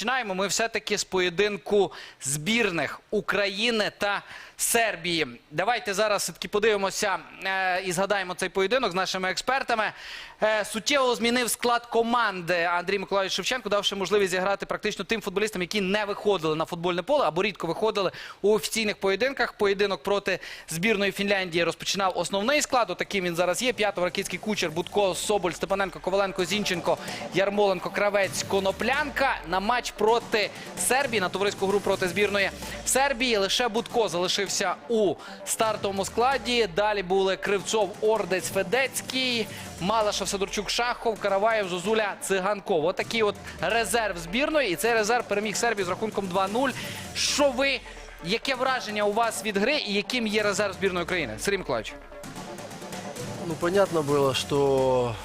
Починаємо ми все-таки з поєдинку збірних України та Сербії. Давайте зараз все-таки подивимося е, і згадаємо цей поєдинок з нашими експертами. Е, суттєво змінив склад команди Андрій Миколаївич Шевченко, давши можливість зіграти практично тим футболістам, які не виходили на футбольне поле або рідко виходили у офіційних поєдинках. Поєдинок проти збірної Фінляндії розпочинав основний склад. Отаким він зараз є. П'ятов, Ракицький кучер, Будко, Соболь, Степаненко, Коваленко, Зінченко, Ярмоленко, Кравець, Коноплянка. На матч проти Сербії, на товариську гру проти збірної Сербії. Лише Будко залишився у стартовому складі. Далі були Кривцов, Ордець, Федецький, Малашев, Сидорчук, Шахов, Караваєв, Зозуля, Циганков. Отакий от резерв збірної. І цей резерв переміг Сербію з рахунком 2-0. Що ви, яке враження у вас від гри і яким є резерв збірної України? Сергій Миколаївич. Ну, понятно было, что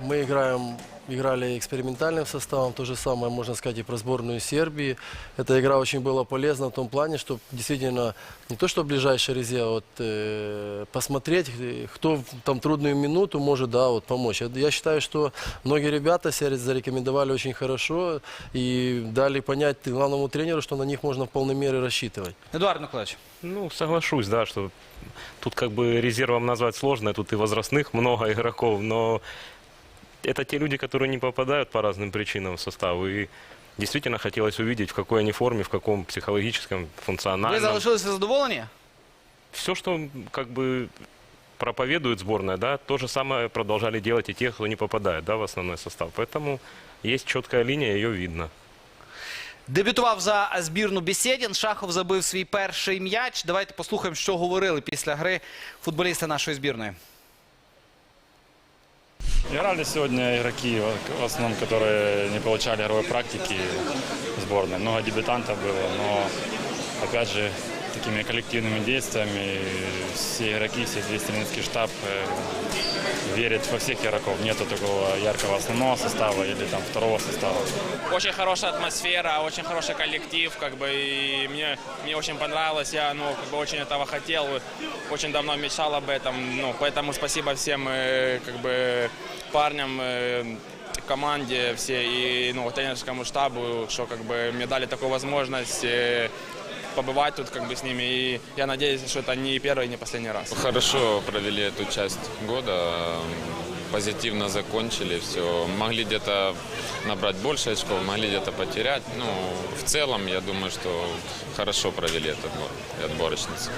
мы играем, играли экспериментальным составом. То же самое можно сказать и про сборную Сербии. Эта игра очень была полезна в том плане, что действительно не то, что ближайший резерв, а вот э, посмотреть, э, кто в там трудную минуту может, да, вот помочь. Я считаю, что многие ребята себя зарекомендовали очень хорошо и дали понять главному тренеру, что на них можно в полной мере рассчитывать. Едуард Миколаївич. Ну, соглашусь, да, что тут как бы резервом назвать сложно, тут и возрастных много игроков, но это те люди, которые не попадают по разным причинам в состав. И действительно хотелось увидеть, в какой они форме, в каком психологическом, Ви функциональном. залишилися задоволені? Все, что как бы проповедует сборная, да, то же самое продолжали делать и те, кто не попадает, да, в основной состав. Поэтому есть четкая линия, ее видно. Дебютував за збірну Бесєдін. Шахов забив свій перший м'яч. Давайте послухаємо, що говорили після гри футболісти нашої збірної. Играли сегодня игроки, в основном, которые не получали игровой практики сборной. Много дебютантов было, но, опять же, такими коллективными действиями все игроки, все весь тренерский штаб э, верит во всех игроков. Нету такого яркого основного состава или там второго состава. Очень хорошая атмосфера, очень хороший коллектив, как бы, и мне, мне очень понравилось, я, ну, как бы очень этого хотел, очень давно мечтал об этом, ну, поэтому спасибо всем, э, как бы, парням, э, команде все и, ну, тренерскому штабу, что, как бы, мне дали такую возможность побывать тут, как бы, с ними, и я надеюсь, что это не первый не последний раз. Хорошо провели эту часть года, позитивно закончили все. Могли где-то набрать больше очков, могли где-то потерять. Ну, в целом, я думаю, что хорошо провели этот отборочницы.